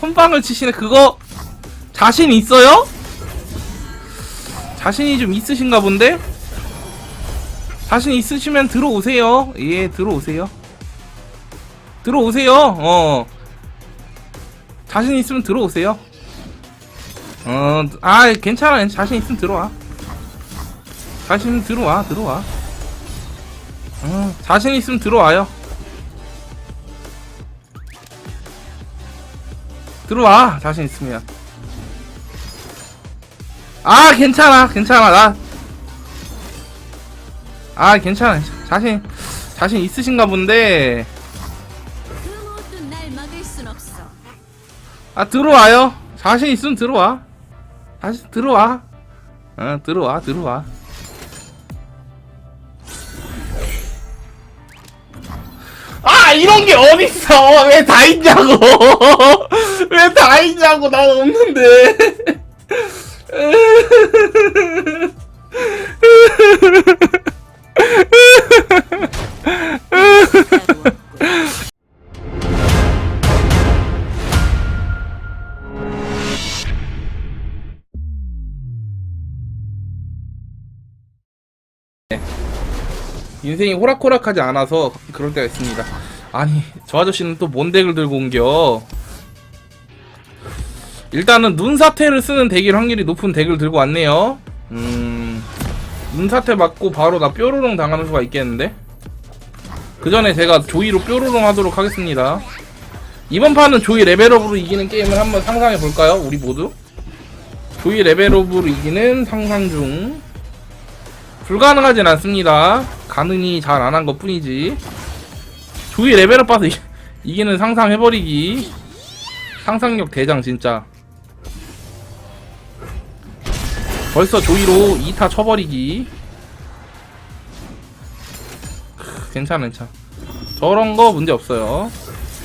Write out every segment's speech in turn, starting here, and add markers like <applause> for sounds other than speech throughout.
선방을 치시네 그거 자신 있어요? 자신이 좀 있으신가 본데? 자신 있으시면 들어오세요. 예 들어오세요. 들어오세요. 어. 자신 있으면 들어오세요. 어 아 괜찮아. 자신 있으면 들어와. 자신 있으면 들어와 들어와. 어, 자신 있으면 들어와요 들어와. 자신 있으면. 아 괜찮아. 괜찮아. 나. 아 괜찮아. 자신 자신 있으신가 본데. 그 모든 날 막을 순 없어. 아 들어와요. 자신 있으면 들어와. 다시 들어와. 어 들어와 들어와 아 이런 게 어딨어. <laughs> 왜 다 있냐고. <laughs> 왜 다 있냐고. 난 없는데. <laughs> 인생이 호락호락하지 않아서 그럴 때가 있습니다. 아니, 저 아저씨는 또 뭔 덱을 들고 온겨? 일단은 눈사태를 쓰는 덱일 확률이 높은 덱을 들고 왔네요. 음, 눈사태 맞고 바로 나 뾰로롱 당하는 수가 있겠는데? 그 전에 제가 조이로 뾰로롱 하도록 하겠습니다. 이번 판은 조이 레벨업으로 이기는 게임을 한번 상상해 볼까요? 우리 모두? 조이 레벨업으로 이기는 상상 중. 불가능하진 않습니다. 가능이 잘안 한 것 뿐이지. 조이 레벨업 이, 이기는 상상해버리기. 상상력 대장, 진짜. 벌써 조이로 2타 쳐버리기. 크, 괜찮아, 괜찮아. 저런 거 문제 없어요.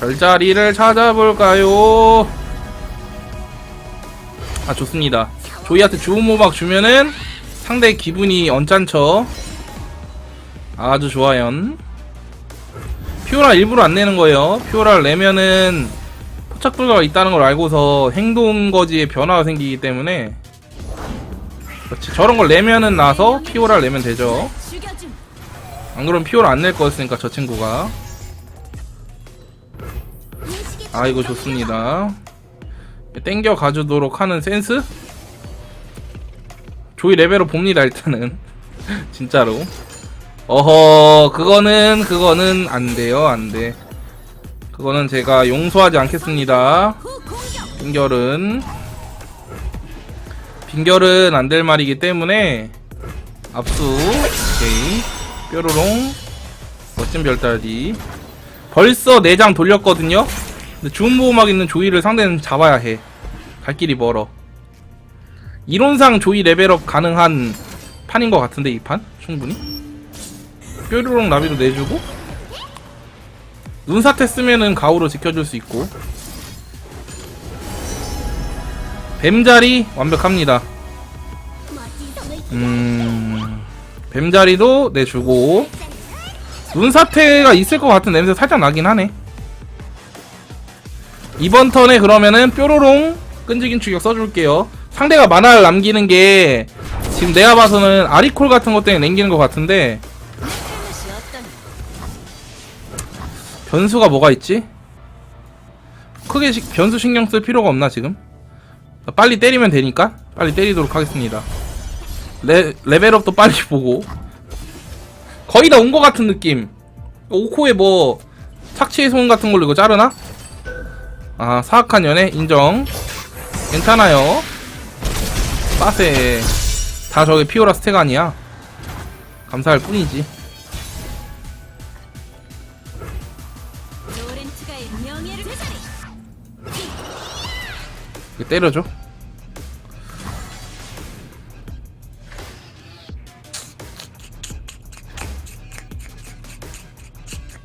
별자리를 찾아볼까요? 아, 좋습니다. 조이한테 좋은 모막 주면은 상대 기분이 언짢죠. 아주 좋아요. 피오라 일부러 안 내는 거예요. 피오라를 내면은 포착 불가가 있다는 걸 알고서 행동 거지에 변화가 생기기 때문에 그렇지. 저런 걸 내면은 나서 피오라를 내면 되죠. 안 그러면 피오라 안 낼 거였으니까 저 친구가. 아 이거 좋습니다. 땡겨 가주도록 하는 센스? 조이 레벨업 봅니다 일단은 <laughs> 진짜로 어허 그거는 그거는 안 돼요 안돼. 그거는 제가 용서하지 않겠습니다. 빙결은. 빙결은 안 될 말이기 때문에 압수 오케이. 뾰로롱. 멋진 별따기 벌써 4장 돌렸거든요? 근데 주운 보호막 있는 조이를 상대는 잡아야 해 갈 길이 멀어. 이론상 조이 레벨업 가능한 판인 것 같은데 이 판? 충분히 뾰로롱 나비도 내주고 눈사태 쓰면은 가우로 지켜줄 수 있고. 뱀자리 완벽합니다. 음... 뱀자리도 내주고. 눈사태가 있을 것 같은 냄새 살짝 나긴 하네. 이번 턴에 그러면은 뾰로롱 끈질긴 추격 써줄게요. 상대가 만화를 남기는 게 지금 내가 봐서는 아리콜 같은 것 때문에 남기는 것 같은데 변수가 뭐가 있지? 크게 시- 변수 신경 쓸 필요가 없나 지금? 빨리 때리면 되니까? 빨리 때리도록 하겠습니다. 레, 레벨업도 빨리 <laughs> 보고. 거의 다 온 것 같은 느낌. 5코에 뭐 착취의 소음 같은 걸로 이거 자르나? 아 사악한 연애? 인정. 괜찮아요. 빠세. 다 저게 피오라 스택 아니야. 감사할 뿐이지 때려줘.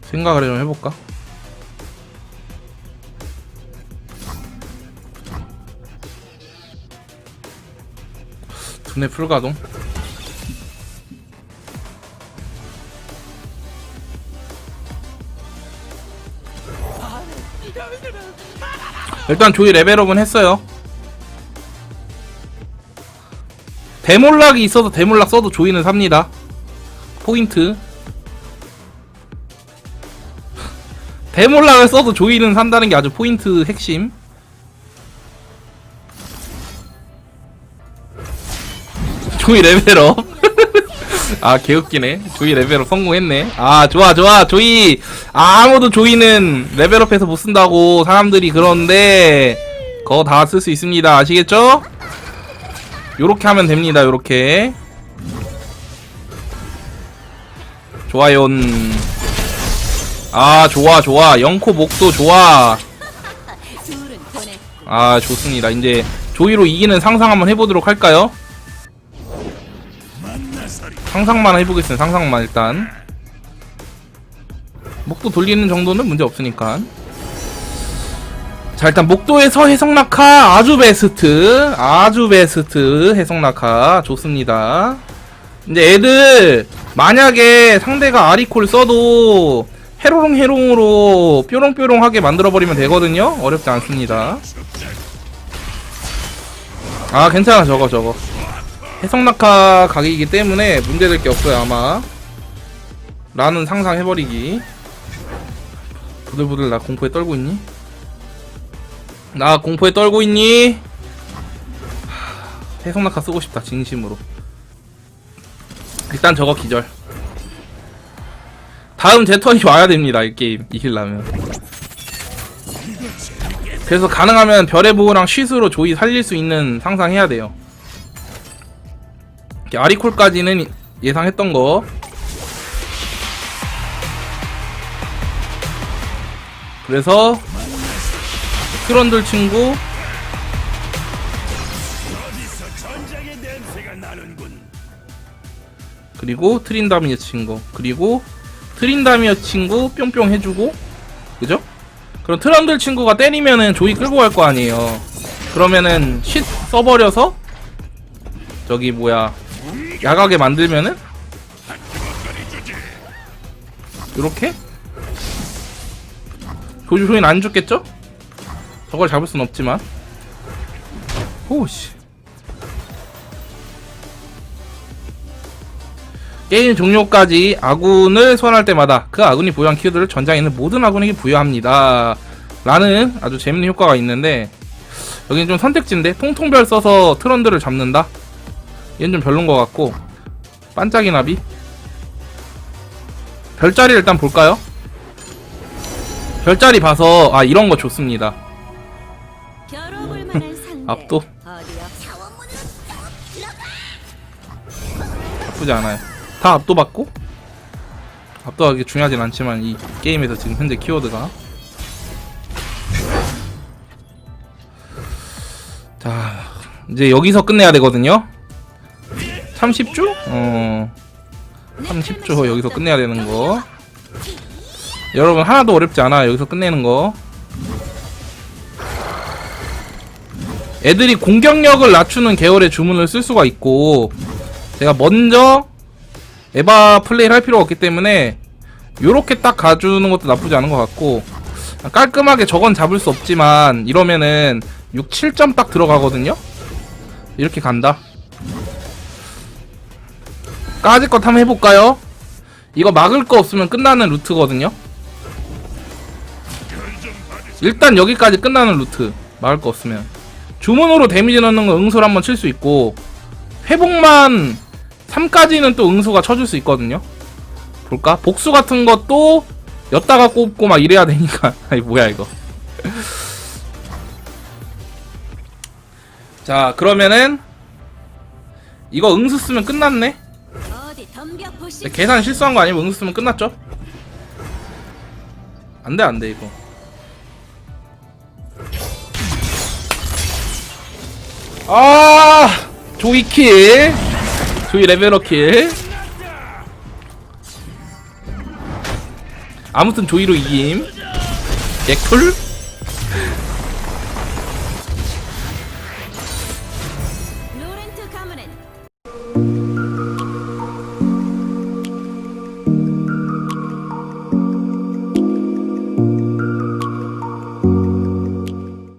생각을 좀 해볼까? 두뇌 풀가동. 일단 조이 레벨업은 했어요. 대몰락이 있어서 대몰락 써도 조이는 삽니다. 포인트. 대몰락을 써도 조이는 산다는 게 아주 포인트 핵심. 조이 레벨업. 아, 개웃기네. 조이 레벨업 성공했네. 아, 좋아, 좋아. 조이. 아무도 조이는 레벨업해서 못 쓴다고 사람들이 그러는데, 그거 다 쓸 수 있습니다. 아시겠죠? 요렇게 하면 됩니다. 요렇게. 좋아요. 아, 좋아, 좋아. 영코 목도 좋아. 아, 좋습니다. 이제 조이로 이기는 상상 한번 해보도록 할까요? 상상만 해보겠습니다. 상상만 일단. 목도 돌리는 정도는 문제 없으니까. 자, 일단 목도에서 해성낙하 아주 베스트. 아주 베스트 해성낙하. 좋습니다. 이제 애들 만약에 상대가 아리콜 써도 해로롱 해롱으로 뾰롱뾰롱하게 만들어버리면 되거든요. 어렵지 않습니다. 아 괜찮아 저거 저거 해성낙하 각이기 때문에 문제될 게 없어요 아마. 라는 상상해버리기. 부들부들 나 공포에 떨고 있니? 나 공포에 떨고 있니? 하, 해성낙하 쓰고 싶다 진심으로. 일단 저거 기절. 다음 제 턴이 와야 됩니다 이 게임. 이기려면. 그래서 가능하면 별의 보호랑 쉿으로 조이 살릴 수 있는 상상해야 돼요 아리콜까지는 예상했던 거. 그래서 트런들 친구. 그리고 트린다미어 친구. 그리고 트린다미어 친구 뿅뿅 해주고. 그죠? 그럼 트런들 친구가 때리면은 조이 끌고 갈 거 아니에요. 그러면은 쉿 써버려서 저기 뭐야 야각에 만들면은 요렇게 조조조이는 안 죽겠죠? 저걸 잡을 순 없지만 오씨 게임 종료까지 아군을 소환할 때마다 그 아군이 보유한 키워드를 전장에 있는 모든 아군에게 부여합니다. 라는 아주 재밌는 효과가 있는데 여기는 좀 선택지인데 통통별 써서 트런드를 잡는다? 얘는 좀 별론 것 같고 반짝이 나비 별자리 일단 볼까요? 별자리 봐서 아 이런 거 좋습니다. 압도 <laughs> 나쁘지 않아요. 다 압도받고 압도하기 중요하진 않지만 이 게임에서 지금 현재 키워드가 자 이제 여기서 끝내야 되거든요. 30주? 어 30주 여기서 끝내야 되는 거. 여러분 하나도 어렵지 않아 여기서 끝내는 거. 애들이 공격력을 낮추는 계열의 주문을 쓸 수가 있고 제가 먼저 에바 플레이를 할 필요가 없기 때문에 요렇게 딱 가주는 것도 나쁘지 않은 것 같고 깔끔하게 저건 잡을 수 없지만 이러면은 6, 7점 딱 들어가거든요 이렇게 간다 까짓 것 한번 해볼까요? 이거 막을 거 없으면 끝나는 루트거든요 일단 여기까지 끝나는 루트 막을 거 없으면 주문으로 데미지 넣는 거 응소를 한번 칠 수 있고 회복만 3까지는 또 응수가 쳐줄 수 있거든요. 볼까? 복수 같은 것도 엿다가 꼽고 막 이래야 되니까. <laughs> 아니, 뭐야, 이거. 자, 그러면은, 이거 응수 쓰면 끝났네? 근데 계산 실수한 거 아니면 응수 쓰면 끝났죠? 안 돼, 안 돼, 이거. 아! 조이 킬! 조이 레벨업 킬. 아무튼 조이로 이김. 개꿀?